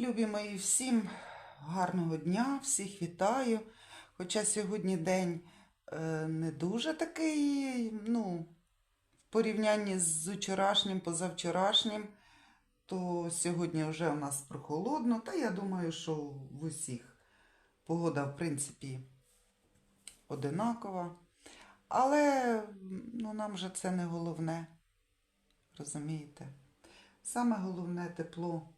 Любі мої, всім гарного дня, всіх вітаю. Хоча сьогодні день е, не дуже такий, ну, в порівнянні з вчорашнім, позавчорашнім, то сьогодні вже у нас прохолодно, та я думаю, що в усіх погода, в принципі, одинакова. Але ну, нам же це не головне. Розумієте? Саме головне тепло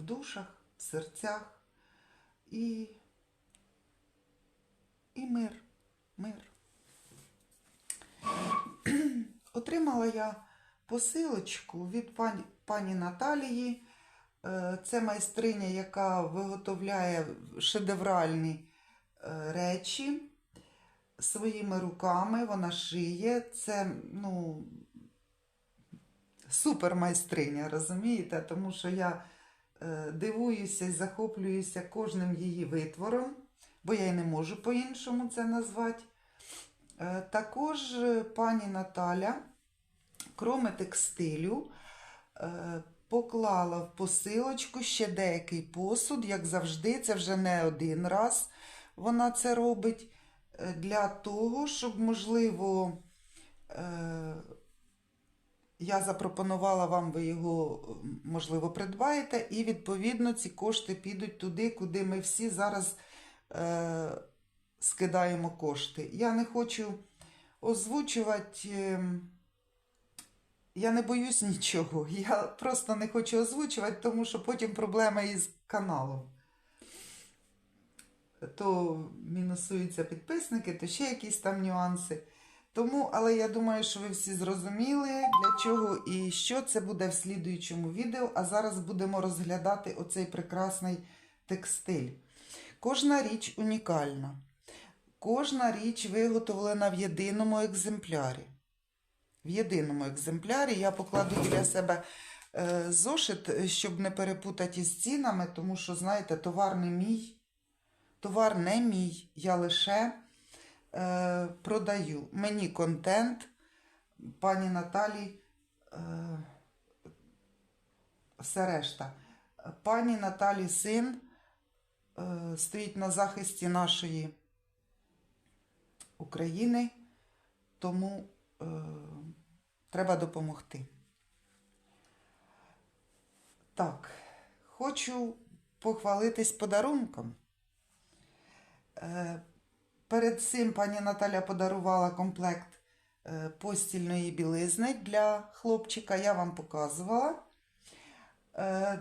в душах, в серцях і, і мир. Мир. Отримала я посилочку від пані, пані Наталії. Е, Це майстриня, яка виготовляє шедевральні е, речі своїми руками. Вона шиє. Це, ну, супер майстриня, розумієте? Тому що я дивуюся і захоплююся кожним її витвором, бо я й не можу по-іншому це назвати. Е, також е, пані Наталя, кроме текстилю, е, поклала в посилочку ще деякий посуд, як завжди, це вже не один раз вона це робить е, для того, щоб, можливо, е, я запропонувала вам, ви його, можливо, придбаєте, і, відповідно, ці кошти підуть туди, куди ми всі зараз е, скидаємо кошти. Я не хочу озвучувати, е, я не боюсь нічого. Я просто не хочу озвучувати, тому що потім проблема із каналом. То мінусуються підписники, то ще якісь там нюанси. Тому, але я думаю, що ви всі зрозуміли, для чого і що це буде в слідуючому відео. А зараз будемо розглядати оцей прекрасний текстиль. Кожна річ унікальна. Кожна річ виготовлена в єдиному екземплярі. В єдиному екземплярі я покладу біля себе е, зошит, щоб не перепутати із цінами, тому що, знаєте, товар не мій. Товар не мій. Я лише е, продаю. Мені контент пані Наталі, е, все решта. Пані Наталі син е, стоїть на захисті нашої України, тому е, треба допомогти. Так, хочу похвалитись подарунком. Е, Перед цим пані Наталя подарувала комплект е, постільної білизни для хлопчика. Я вам показувала. Е,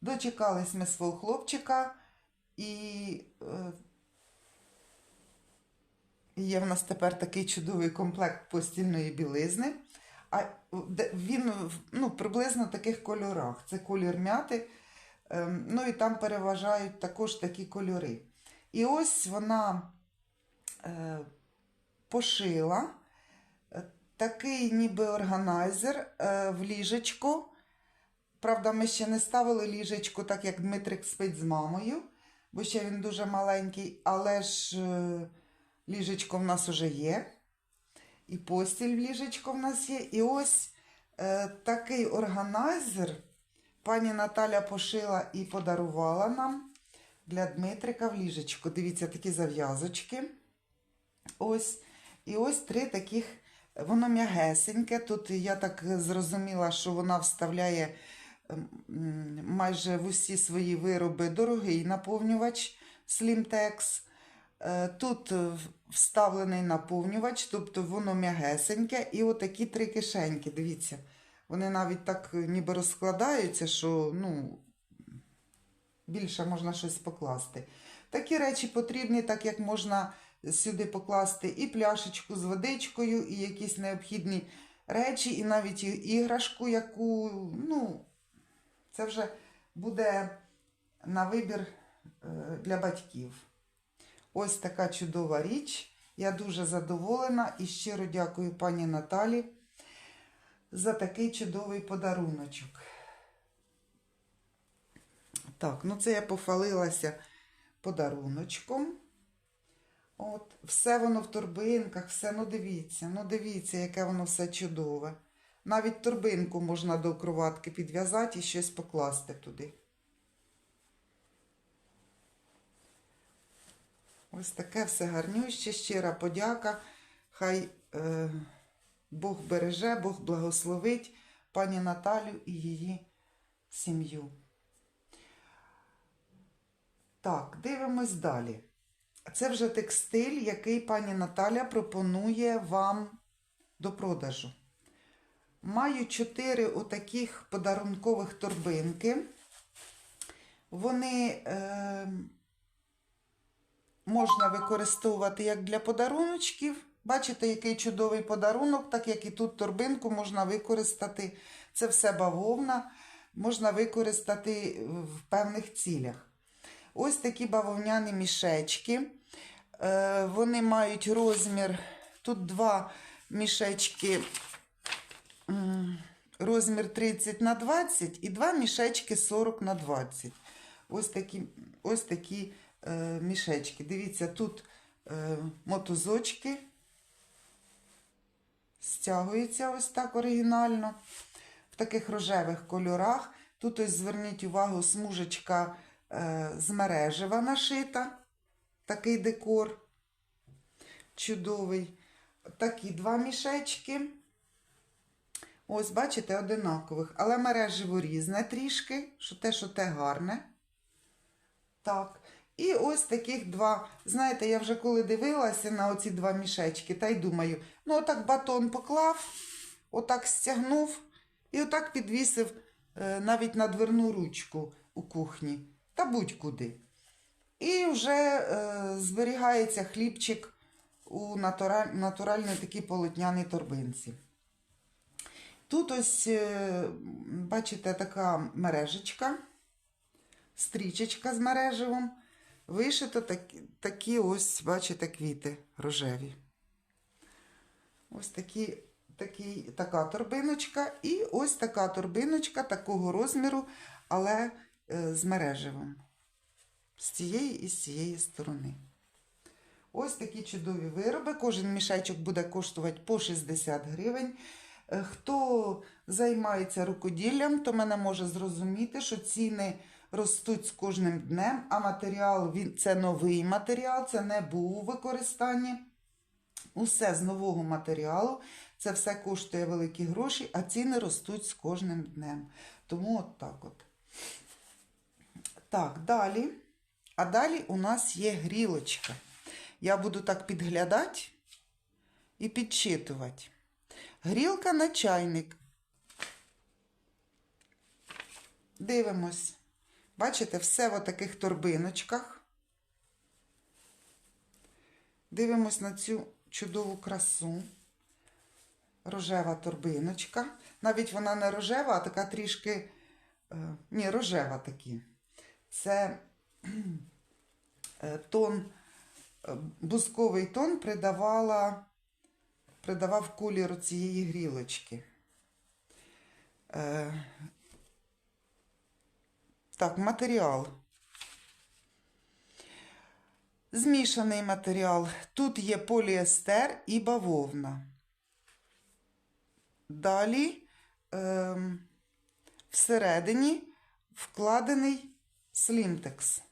Дочекались ми свого хлопчика, і е, є в нас тепер такий чудовий комплект постільної білизни. А він ну, приблизно в таких кольорах. Це колір м'яти. ем, Ну і там переважають також такі кольори. І ось вона пошила е, такий ніби органайзер е, в ліжечко. Правда, ми ще не ставили ліжечко, так як Дмитрик спить з мамою, бо ще він дуже маленький, але ж е, ліжечко в нас уже є. І постіль в ліжечко в нас є. І ось е, такий органайзер пані Наталя пошила і подарувала нам для Дмитрика в ліжечко. Дивіться, такі зав'язочки. Ось. І ось три таких. Воно м'ягесеньке. Тут я так зрозуміла, що вона вставляє ем, майже в усі свої вироби дорогий наповнювач Slimtex. Е, Тут вставлений наповнювач, тобто воно м'ягесеньке. І отакі три кишеньки. Дивіться, вони навіть так е, ніби розкладаються, що ну, більше можна щось покласти. Такі речі потрібні, так як можна сюди покласти і пляшечку з водичкою, і якісь необхідні речі, і навіть іграшку, яку, ну, це вже буде на вибір е, для батьків. Ось така чудова річ. Я дуже задоволена і щиро дякую пані Наталі за такий чудовий подаруночок. Так, ну це я пофалилася подаруночком. От, Все воно в торбинках, все, ну дивіться, ну дивіться, яке воно все чудове. Навіть торбинку можна до кроватки підв'язати і щось покласти туди. Ось таке все гарнюще, щира подяка. Хай е, Бог береже, Бог благословить пані Наталю і її сім'ю. Так, дивимось далі. Це вже текстиль, який пані Наталя пропонує вам до продажу. Маю чотири отаких подарункових торбинки. Вони е, можна використовувати як для подаруночків. Бачите, який чудовий подарунок, так як і тут торбинку можна використати. Це все бавовна, можна використати в певних цілях. Ось такі бавовняні мішечки. Е, Вони мають розмір. Тут два мішечки, розмір 30 на 20 і два мішечки 40 на 20. Ось такі, ось такі е, мішечки. Дивіться, тут е, мотузочки. Стягується ось так оригінально. В таких рожевих кольорах. Тут ось зверніть увагу, смужечка з мережева нашита. Такий декор. Чудовий. Такі два мішечки. Ось, бачите, одинакових. Але мережево різне трішки, що те, що те гарне. Так. І ось таких два. Знаєте, я вже коли дивилася на оці два мішечки, та й думаю, ну отак батон поклав, отак стягнув і отак підвісив е, навіть на дверну ручку у кухні та будь-куди. І вже е, зберігається хлібчик у натураль, натуральній такій полотняній торбинці. Тут ось, е, бачите, така мережечка, стрічечка з мережевом. Вишито такі, такі ось, бачите, квіти рожеві. Ось такі, такі, така торбиночка. І ось така торбиночка такого розміру, але з мережевим. З цієї і з цієї сторони. Ось такі чудові вироби. Кожен мішечок буде коштувати по 60 гривень. Е, Хто займається рукоділлям, то мене може зрозуміти, що ціни ростуть з кожним днем, а матеріал він це новий матеріал, це не був у використанні. Усе з нового матеріалу. Це все коштує великі гроші, а ціни ростуть з кожним днем. Тому от так от. Так, далі. А далі у нас є грілочка. Я буду так підглядати і підчитувати. Грілка на чайник. Дивимось. Бачите, все в таких торбиночках. Дивимось на цю чудову красу. Рожева торбиночка. Навіть вона не рожева, а така трішки. е, Ні, рожева такі. Це е, тон, е, бузковий тон придавала, придавав кольору цієї грілочки. Е, Так, матеріал. Змішаний матеріал. Тут є поліестер і бавовна. Далі ем, всередині вкладений слімтекс.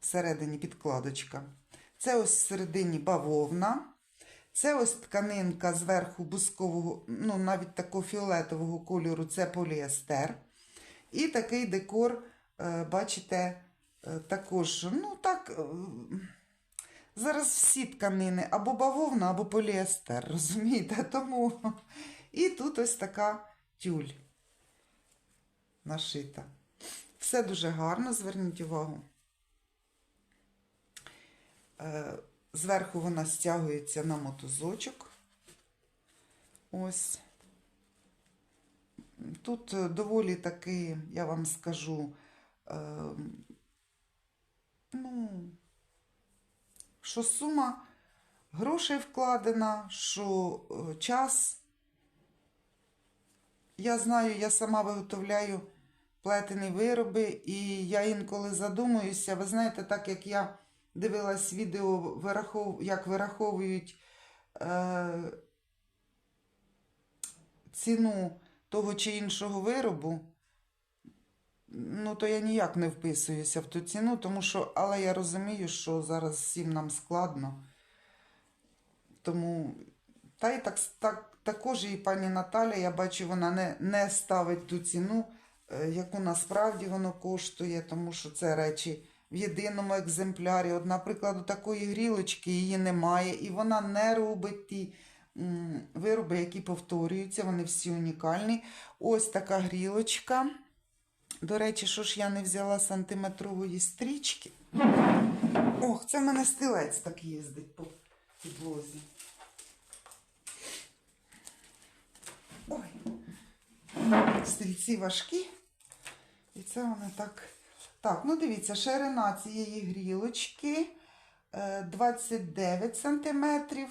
Всередині підкладочка. Це ось всередині бавовна. Це ось тканинка зверху бускового, ну навіть такого фіолетового кольору це поліестер. І такий декор, е, бачите, е, також, ну так, е, зараз всі тканини або бавовна, або поліестер, розумієте? Тому і тут ось така тюль нашита. Все дуже гарно, зверніть увагу. Е, Зверху вона стягується на мотузочок. Ось. Тут е, доволі таки, я вам скажу, е, ну, що сума грошей вкладена, що час. Я знаю, я сама виготовляю плетені вироби, і я інколи задумуюся. Ви знаєте, так як я дивилась відео, як вираховують е... ціну того чи іншого виробу, ну, то я ніяк не вписуюся в ту ціну, тому що, але я розумію, що зараз всім нам складно. Тому, та й так, так, також і пані Наталя, я бачу, вона не, не ставить ту ціну, яку насправді воно коштує, тому що це речі в єдиному екземплярі. От, наприклад, у такої грілочки її немає, і вона не робить ті вироби, які повторюються, вони всі унікальні. Ось така грілочка. До речі, що ж я не взяла сантиметрової стрічки? Ох, це в мене стилець так їздить по підлозі. Ой. Стільці важкі. І це вони так. Так, ну дивіться, ширина цієї грілочки е, 29 сантиметрів.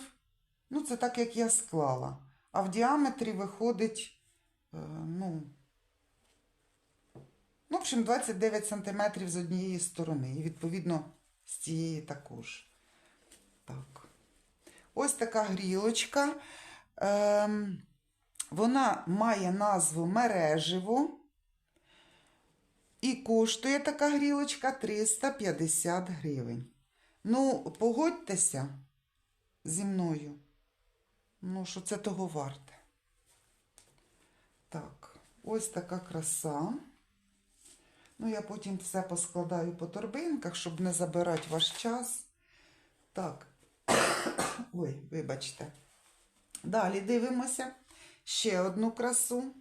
Ну, це так, як я склала. А в діаметрі виходить, е, ну, ну, в общем, 29 сантиметрів з однієї сторони. І, відповідно, з цієї також. Так. Ось така грілочка. Ем, вона має назву мереживо. І коштує така грілочка 350 гривень. Ну, погодьтеся зі мною. Ну, що це того варте. Так, ось така краса. Ну, я потім все поскладаю по торбинках, щоб не забирати ваш час. Так. Ой, вибачте. Далі дивимося ще одну красу.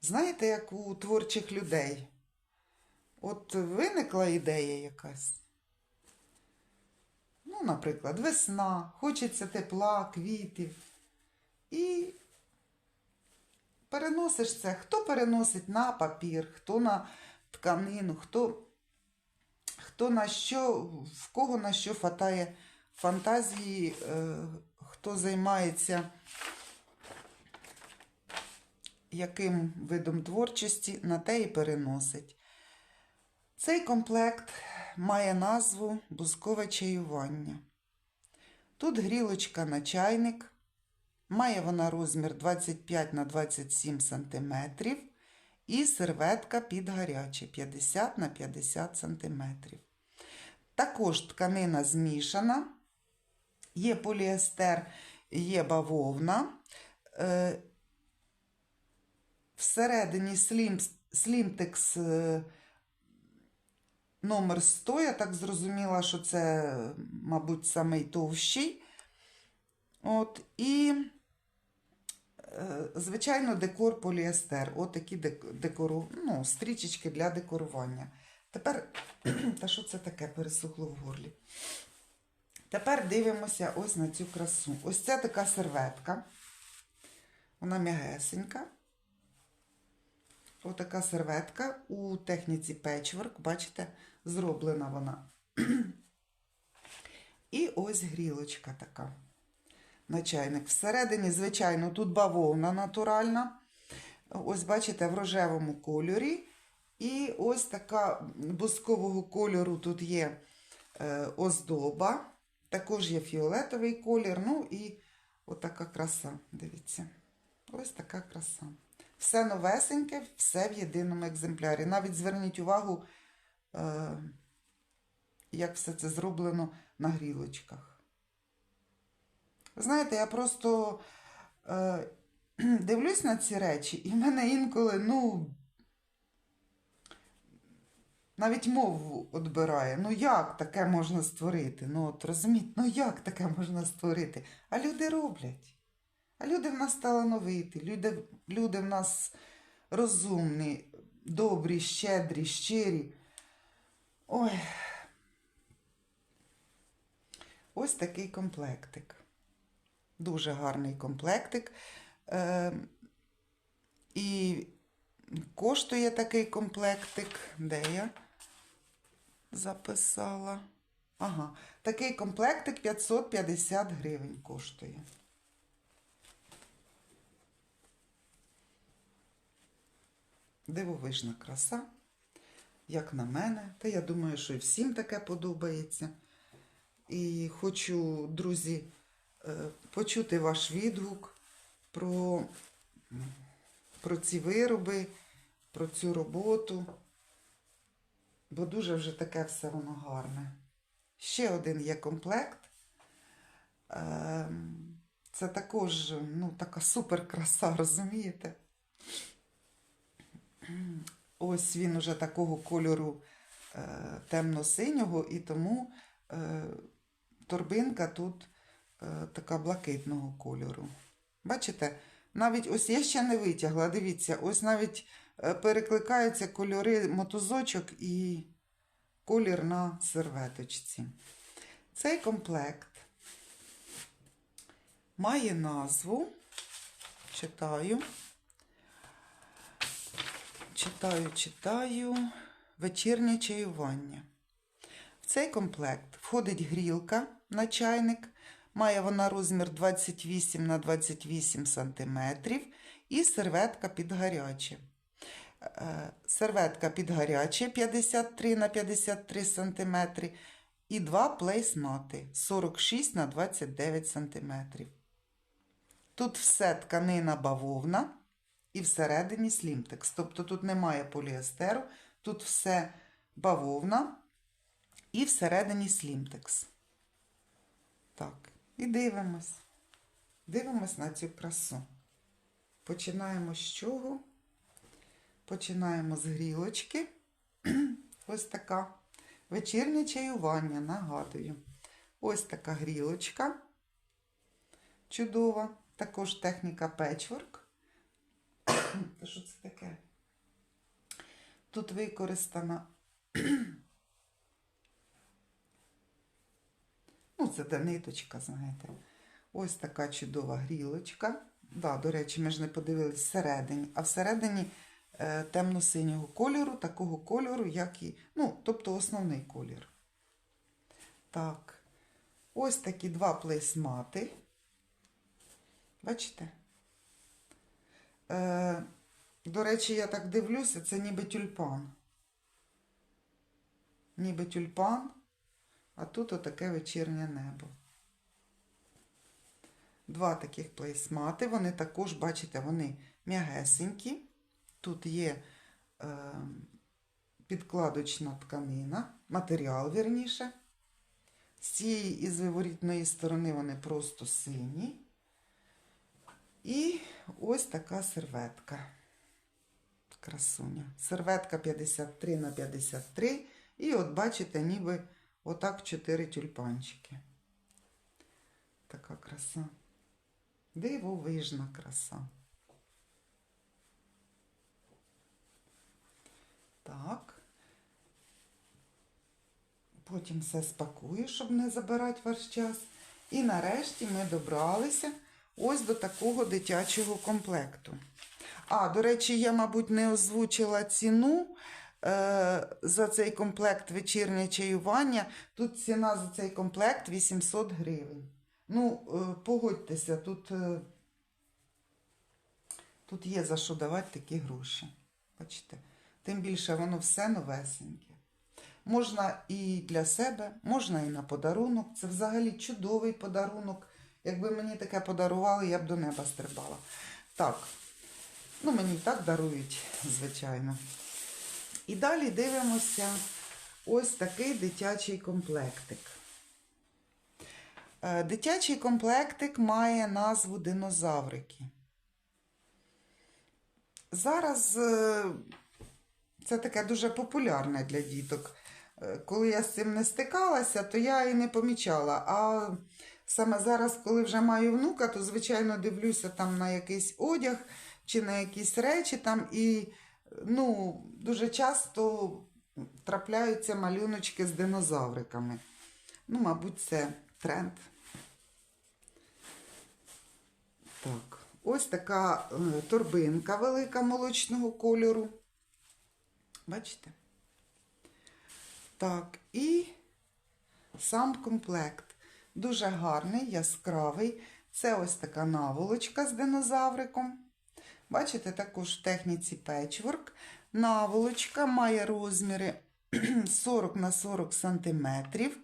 Знаєте, як у творчих людей? От виникла ідея якась. Ну, наприклад, весна, хочеться тепла, квітів. І переносиш це. Хто переносить на папір, хто на тканину, хто, хто на що, в кого на що хватає фантазії, е, хто займається яким видом творчості на те і переносить. Цей комплект має назву бузкове чаювання. Тут грілочка на чайник. Має вона розмір 25 на 27 см і серветка під гаряче 50 на 50 см. Також тканина змішана, є поліестер, є бавовна. Всередині слімтекс е, номер 100. Я так зрозуміла, що це, мабуть, самий товщий. От, і, е, звичайно, декор поліестер. От такі декору, ну, стрічечки для декорування. Тепер, та що це таке пересухло в горлі? Тепер дивимося ось на цю красу. Ось це така серветка. Вона м'ягесенька. Отака серветка у техніці печворк, бачите, зроблена вона. І ось грілочка така на чайник. Всередині, звичайно, тут бавовна натуральна. Ось, бачите, в рожевому кольорі. І ось така бускового кольору тут є е, оздоба. Також є фіолетовий колір. Ну і отака краса. Дивіться. Ось така краса. Все новесеньке, все в єдиному екземплярі. Навіть зверніть увагу, е, як все це зроблено на грілочках. Знаєте, я просто е, дивлюсь на ці речі, і в мене інколи, ну, навіть мову відбирає. Ну, як таке можна створити? Ну, от розумієте, ну як таке можна створити? А люди роблять. А люди в нас талановиті, люди, люди в нас розумні, добрі, щедрі, щирі. Ой. Ось такий комплектик. Дуже гарний комплектик. Е, і коштує такий комплектик. Де я записала? Ага, такий комплектик 550 гривень коштує. Дивовижна краса, як на мене. Та я думаю, що і всім таке подобається. І хочу, друзі, е, почути ваш відгук про, про ці вироби, про цю роботу, бо дуже вже таке все воно гарне. Ще один є комплект. Ем, Це також ну, така супер краса, розумієте? Ось він уже такого кольору е, темно-синього, і тому е, торбинка тут е, така блакитного кольору. Бачите? Навіть ось я ще не витягла, дивіться, ось навіть перекликаються кольори мотузочок і колір на серветочці. Цей комплект має назву, читаю, читаю, читаю, вечірнє чаювання. В цей комплект входить грілка на чайник, має вона розмір 28 на 28 см і серветка під гаряче. Е, Серветка під гаряче 53 на 53 см і два плейсмати 46 на 29 см. Тут все тканина бавовна і всередині слімтекс. Тобто тут немає поліестеру, тут все бавовна і всередині слімтекс. Так, і дивимось. Дивимось на цю красу. Починаємо з чого? Починаємо з грілочки. Ось така. Вечірнє чаювання, нагадую. Ось така грілочка. Чудова. Також техніка печворк. Та Що це таке? Тут використана. Ну, це та ниточка, знаєте. Ось така чудова грілочка. Да, до речі, ми ж не подивились всередині, а всередині е, темно-синього кольору, такого кольору, як і. Ну, тобто основний колір. Так. Ось такі два плейсмати. Бачите? Е, до речі, я так дивлюся, це ніби тюльпан. Ніби тюльпан, а тут отаке вечірнє небо. Два таких плейсмати. Вони також, бачите, вони м'ягесенькі. Тут є е, підкладочна тканина, матеріал, вірніше. З цієї із виворітної сторони вони просто сині. І ось така серветка. Красуня. Серветка 53 на 53. І от бачите, ніби отак 4 тюльпанчики. Така краса. Дивовижна краса. Так. Потім все спакую, щоб не забирати ваш час. І нарешті ми добралися ось до такого дитячого комплекту. А, до речі, я, мабуть, не озвучила ціну е, за цей комплект вечірнє чаювання. Тут ціна за цей комплект 800 гривень. Ну, е, погодьтеся, тут, е, тут є за що давати такі гроші. Бачите? Тим більше воно все новесеньке. Можна і для себе, можна і на подарунок. Це взагалі чудовий подарунок. Якби мені таке подарували, я б до неба стрибала. Так, ну мені і так дарують, звичайно. І далі дивимося ось такий дитячий комплектик. Е, Дитячий комплектик має назву динозаврики. Зараз е, це таке дуже популярне для діток. Е, Коли я з цим не стикалася, то я і не помічала. А саме зараз, коли вже маю внука, то, звичайно, дивлюся там на якийсь одяг чи на якісь речі там і ну, дуже часто трапляються малюночки з динозавриками. Ну, мабуть, це тренд. Так, ось така е, торбинка велика молочного кольору. Бачите? Так, і сам комплект. Дуже гарний, яскравий. Це ось така наволочка з динозавриком. Бачите, також в техніці печворк. Наволочка має розміри 40 на 40 сантиметрів.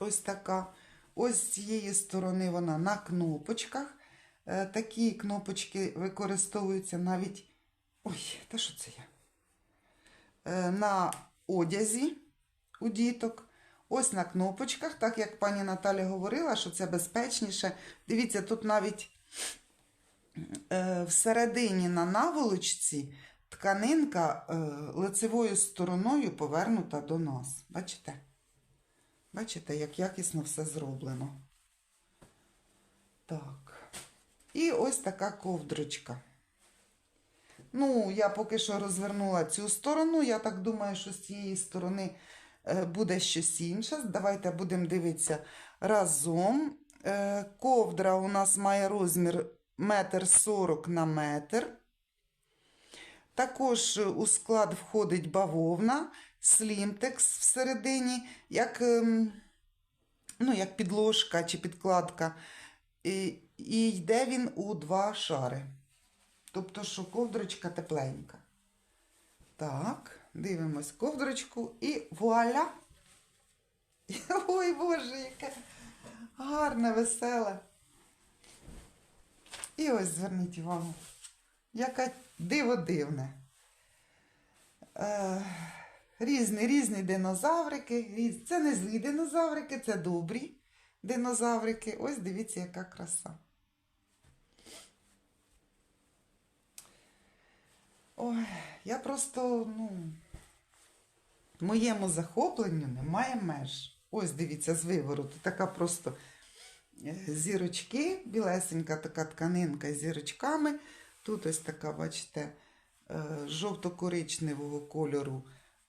Ось така. Ось з цієї сторони вона на кнопочках. Е, Такі кнопочки використовуються навіть. Ой, та що це я? Е, На одязі у діток. Ось на кнопочках, так як пані Наталя говорила, що це безпечніше. Дивіться, тут навіть е, всередині на наволочці тканинка е, лицевою стороною повернута до нас. Бачите? Бачите, як якісно все зроблено. Так. І ось така ковдрочка. Ну, я поки що розвернула цю сторону. Я так думаю, що з цієї сторони буде щось інше. Давайте будемо дивитися разом. Е, Ковдра у нас має розмір метр сорок на метр. Також у склад входить бавовна, слімтекс всередині, як, ем, ну, як підложка чи підкладка. І, і йде він у два шари. Тобто, що ковдрочка тепленька. Так, дивимось ковдрочку і вуаля! Ой, Боже, яке гарне, веселе. І ось зверніть увагу, яке диво дивне. Е, різні, різні динозаврики. Це не злі динозаврики, це добрі динозаврики. Ось дивіться, яка краса. Ой, я просто, ну, моєму захопленню немає меж. Ось дивіться, з вивороту. Така просто е, зірочки, білесенька така тканинка з зірочками. Тут ось така, бачите, е, жовто-коричневого кольору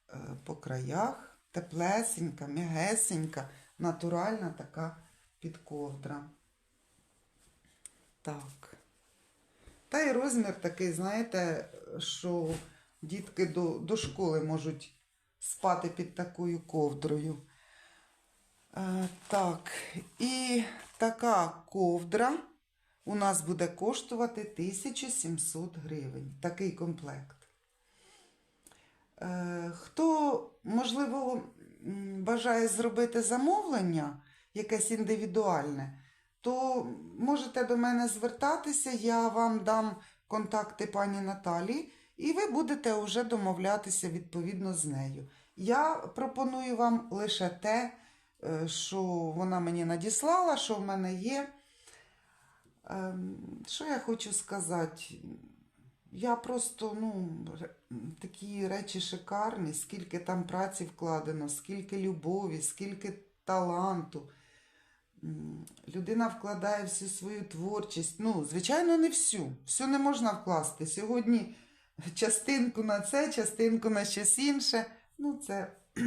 е, по краях. Теплесенька, м'ягесенька, натуральна така підковдра. Так. Та й розмір такий, знаєте, що дітки до, до школи можуть спати під такою ковдрою. Е, так, і така ковдра у нас буде коштувати 1700 гривень. Такий комплект. Е, хто, можливо, бажає зробити замовлення, якесь індивідуальне, то можете до мене звертатися, я вам дам контакти пані Наталі, і ви будете вже домовлятися відповідно з нею. Я пропоную вам лише те, е, що вона мені надіслала, що в мене є. Ем, Що я хочу сказати? Я просто, ну, такі речі шикарні, скільки там праці вкладено, скільки любові, скільки таланту. Людина вкладає всю свою творчість. Ну, звичайно, не всю. Всю не можна вкласти. Сьогодні частинку на це, частинку на щось інше. Ну, це.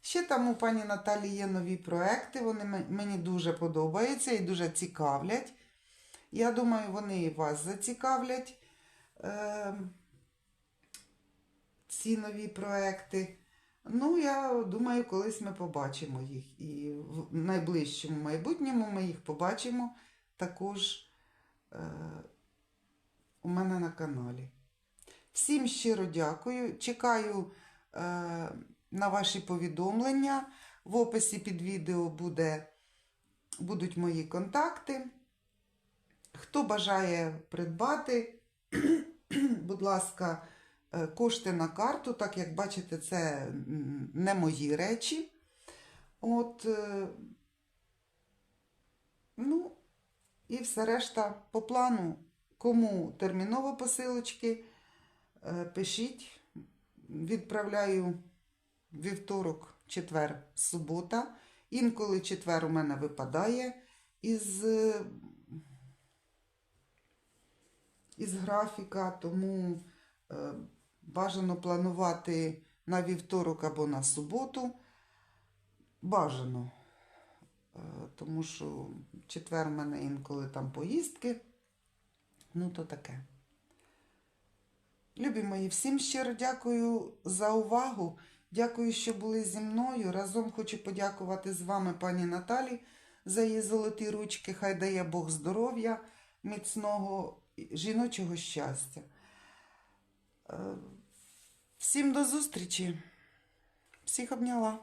Ще там у пані Наталі є нові проекти. Вони мені дуже подобаються і дуже цікавлять. Я думаю, вони і вас зацікавлять. Е, ці нові проекти. Ну, я думаю, колись ми побачимо їх. І в найближчому майбутньому ми їх побачимо також е, у мене на каналі. Всім щиро дякую. Чекаю е, на ваші повідомлення. В описі під відео буде, будуть мої контакти. Хто бажає придбати, будь ласка, е, кошти на карту, так як бачите, це не мої речі. От, е, ну, і все решта по плану. Кому терміново посилочки, пишіть. Відправляю вівторок, четвер, субота. Інколи четвер у мене випадає із е, із графіка, тому е, бажано планувати на вівторок або на суботу. Бажано. Е, тому що четвер в мене інколи там поїздки. Ну, то таке. Любі мої, всім щиро дякую за увагу. Дякую, що були зі мною. Разом хочу подякувати з вами, пані Наталі, за її золоті ручки. Хай дає Бог здоров'я, міцного жіночого щастя. Е, Всім до зустрічі. Всіх обняла.